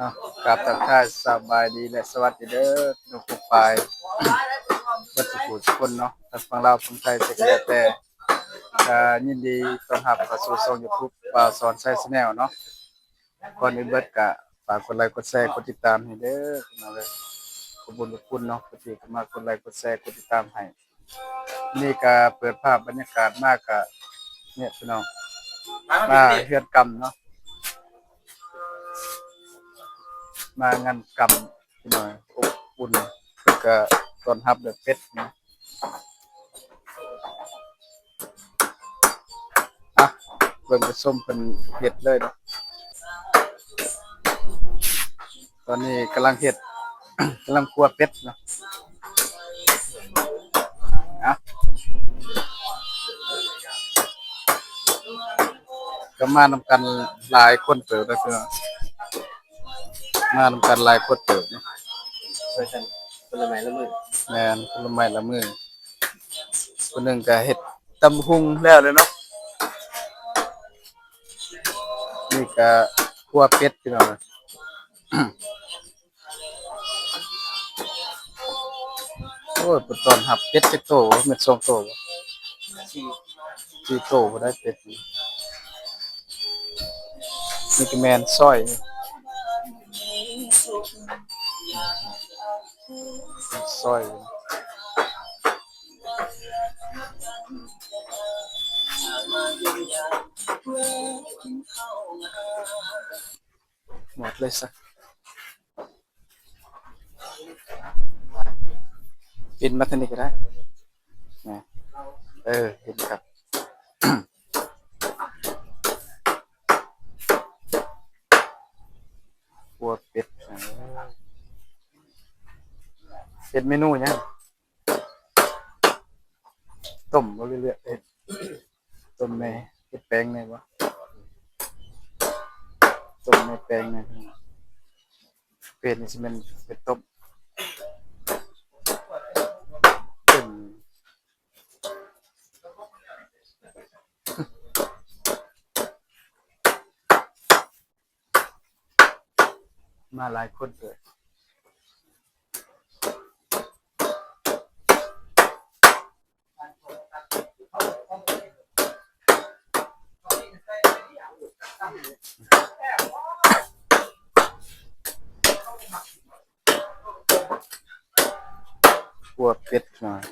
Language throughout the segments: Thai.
อะกราบทักทายสบายดีและสวัสดีเด้อทุกทุกฝ่ายวัดสุขุทุกคนเนาะทั้งฝั่งลาวฝั่งไทยแต่ก็แล้วแต่ก็ยินดีต้อนรับเข้าสู่ช่อง YouTube บ่าวสอนไซส์แนลเนาะก่อนอื่นเบิดก็ฝากกดไลค์กดแชร์กดติดตามให้เด้อพี่น้องเอ้ยขอบคุณทุกคนเนาะปกติก็มากดไลค์กดแชร์กดติดตามให้นี่ก็เปิดภาพบรรยากาศมากก็เนี่ยพี่น้องมาเฮือนกรรมเนาะ มางานกรรมพี่อยอบอุ่นแล้วก็ตอนรับแบบเป็ดนะอะเบิ่งไปส้มเป็นเห็ดเลยนะตอนนี้กำลังเห็ดกำลังคั่วเป็ดนะอะก็มานำกันหลายคนเติบได้เพื่อ มานำกันหลายคนเติบเนาะเพื่อฉันผลไม้ละมือแม่นคนละไม้ละมือคนหนึ่งก็เฮ็ดตำหุงแล้วเลยเนาะนี่ก็คั่วเป็ดพี่น้องโอ้ยปตอนหับเป็ดจักโตวะเม็ดสองโตวะชีสี่โตบ่ได้เป็ดนี่นี่ก็แมนซอยนี่ ซอยหมดเลยสักปินมาทางนี้ก็ได้นะเออเห็นครับ ปัวเป็ดเออ เป็นเมนูยังต้มบ่เรื่อยๆเอ็ดต้มในเฮ็ดแป้งในบ่ต้มในแป้งในเป็ดนี่สิมันเป็ดต้มเป็นมาหลายคนเลย วเป็ดหน่อย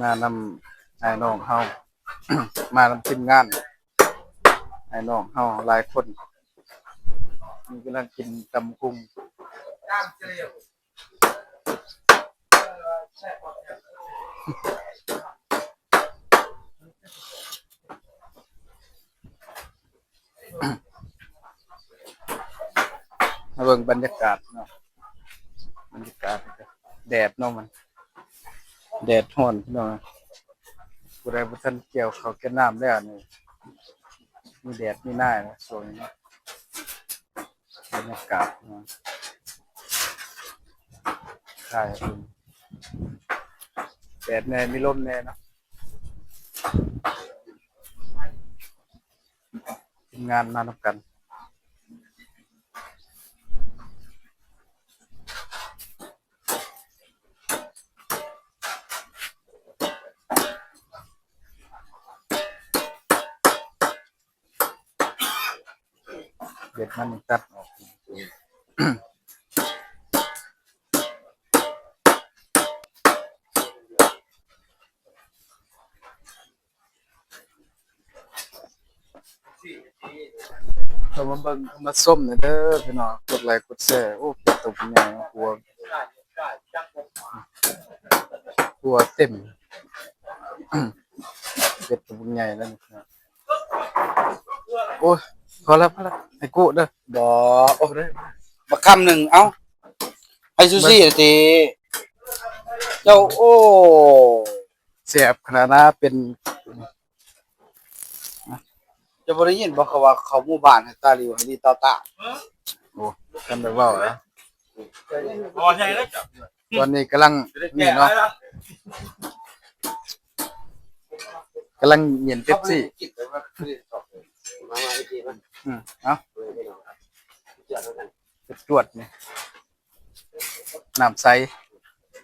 มานำไอ้น้องเฮามานำทีมงานไอ้น้องเฮาหลายคนนี่กำลังกินตำกุ้งมาเบิ่งบรรยากาศเนาะบรรยากาศแดดเนาะมัน แดดร้อนพี่น้องผู้ใดบ่ทันเกี่ยวเขาวเกี่ยน้ำแล้วนี่มีแดดมีหน้านะช่วงนี้บรรยากาศเนาะใช่คุณแดดแน่มีลมแน่เนาะทีมงานมานำกัน เด็ดมันตัดออกเรามาเบิ่งมาส้มน่อยเด้อพี่น้องกดไลค์กดแชร์โอ้เป็ดตัวเนใหญ่หัวหัวเต็มเป็ดตัวเป็นใหญ่แล้วนะโอ้ยพอแล้วพอแล้ว ให้กูเด้อบ่โอ้ได้บักคำหนึ่งเอ้าไอซูซี่ตีเจ้าโอ้เสียบขนาดนั้นเป็น จะบ่ได้ยินบ่เขาว่าเขาหมู่บ้านให้ตาหลิวให้ดีเตาตาโอ้กันแบบว่าเหรอพอใช่แล้วจ้ะตอนนี้กำลังนี่เนาะกำลังเย็นเป๊ปซี่คิดแต่ว่าคื อืมเอ้าเลยไม่ต้องเจอกันไปตรวจนี่น้ำใส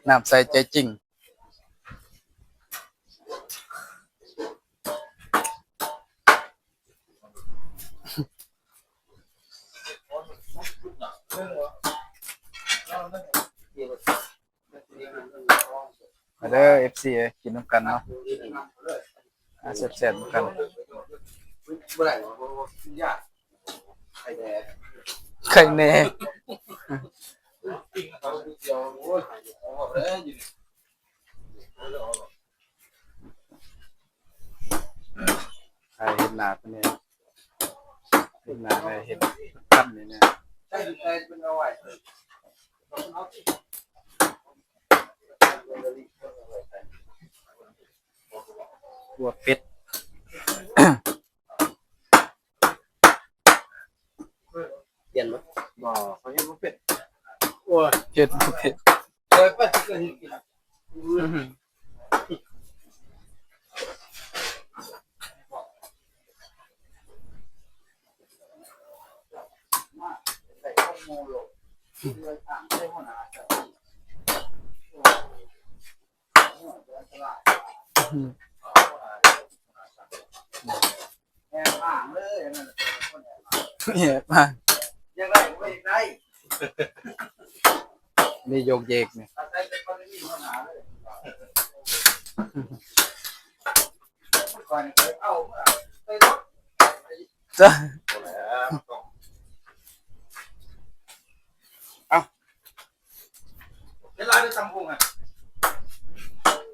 น้ำใสใจจริงมาเด้อ FC เอ้ยกินน้ำกันเนาะอ่าแซ่บๆเหมือนกัน เมื่อไหร่ยากไอ้แดง ไข่แน่เขาเดียวโอ้ยเอาเลยอยู่ไข่เห็นหน้าตัวเนี้ยเห็นหน้าเลยเห็นคันนี่เนี่ยใช่ใช่เป็นเอาไว้ตัวเป็ด เปลี่ยน มั้ยบ่เขายังบ่เป็นเป็ดเป็ดเคยไปที่เคยกินเนี่ยมายัง ได้ไม่ได้นี่โยกเยกเนี่ยอาศัยแต่คนนี้มีปัญหาเลยก่อนเคยเอาเมื่อไปรถจ้าเวลาได้ทำพุงอะ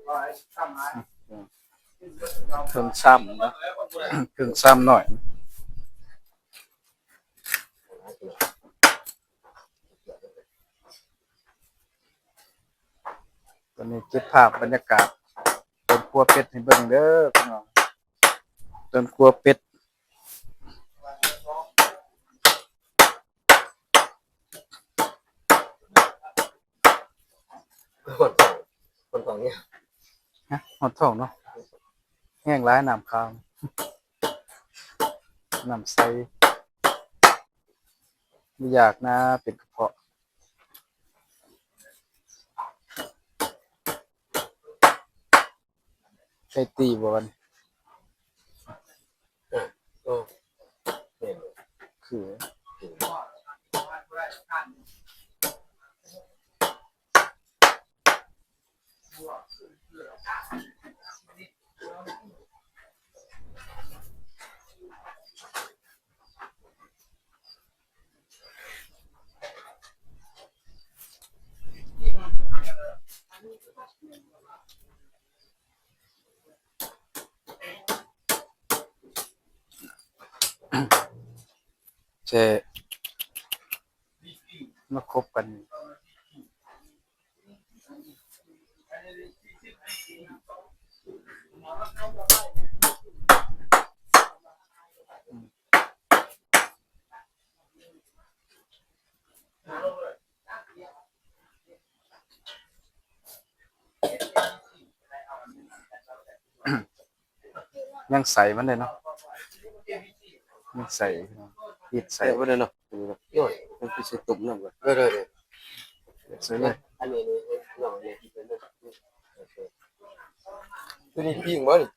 ไปทำงานเครื่องซ้ำเนาะเครื่องซ้ำหน่อย ตอนนี้เก็บภาพบรรยากาศต้นครัวเป็ดให้เบิ่งเด้อพี่น้องต้นครัวเป็ดคนของคนของเนี่ยฮะหอดท้องเนาะแห้งร้ายน้ำคามน้ำใสไม่อยากนะเป็นกระเพาะ ใช่ตีบอลก็เป็นคือ เจมาคบกัน ยังใส่มันเลยเนาะ ยังใส่ยิดใส่ใส่ไว้เลยเนาะโอ้ยมันคือสิตุ่มน้ำเลยเด้อเด้อเด้อใส่เลยอันนี้นี่น้องนี่เป็นเด้อตัวนี้ปิ้งบ่นี่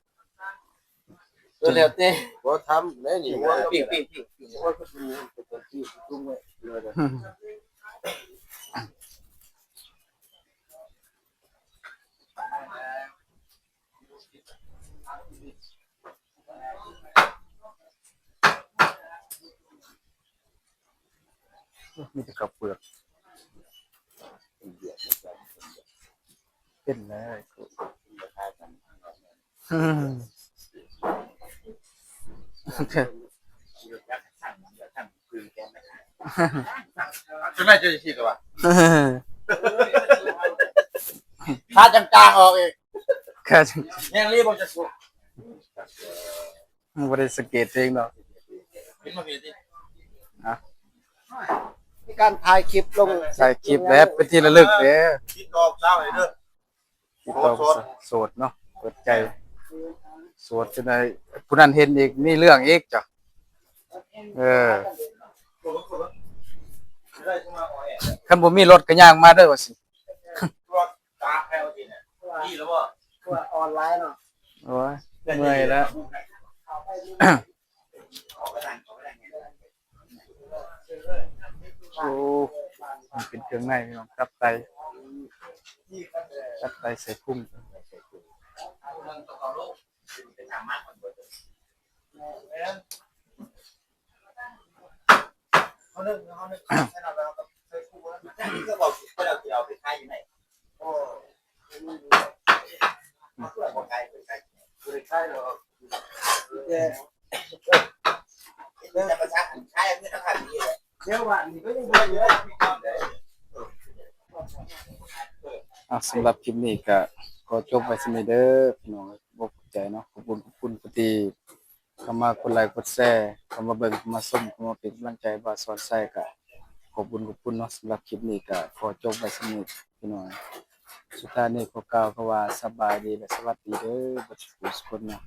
ตัวแล้วแต่บ่ทำแล้วนี่ว่าปิ้งปิ้งปิ้งปิ้งว่าก็เป็นเป็นตัวที่ตุ้มไว้เด้อเด้อ มีแต่กับเปลือกเป็นเลยอืมจะไม่จะสิตัวถ้าจางๆออกอีกแค่จังยังรีบบ่จะสุกไม่ได้สังเกตเองเนาะเป็นมาพี่ดิอะมี การถ่ายคลิปลงใส่คลิปแล้วเป็นที่ระลึกเด้อคิดดอกเช้าเลยเด้อที่ต้องโสดเนาะเปิดใจสวดจนได้ผู้นั้นเห็นอีกมีเรื่องอีกจ้ะเออคันบ่มีรถก็ย่างมาเด้อว่าสิตาแพ้วจริงเนี่ยนี่แล้วว่าตัวออนไลน์เนาะโอ้ยเมื่อยแล้วโอ้มันเป็นเครื่องในพี่น้องตับไตตับไตใส่กุ้งเขาเรื่อง เขาเรื่องให้เราเราเคยคู่แล้วก็บอกว่าเราจะเอาไปขายอยู่ไหนโอ้บอกไกลไปไกลเคยใช่หรอเดี๋เรื่องประชาชนใช้เงินราคาดีเลย ยววันนี้ก็ยังไม่เยอะอะสำหรับคลิปนี้ก็ขอจบไว้สมิเด้อพี่น้องบ่เข้าใจเนาะขอบคุณขอบคุณปฏิเข้ามากดไลค์กดแชร์เข้ามาเบิ่งเข้ามาชมเข้ามาเป็นกำลังใจบาสอนใส่ก็ขอบคุณขอบคุณเนาะสำหรับคลิปนี้ก็ขอจบไว้สมิพี่น้องสุดท้ายนี้ขอกล่าวคำว่าสบายดีและสวัสดีเด้อบ่ทุกคนเนาะ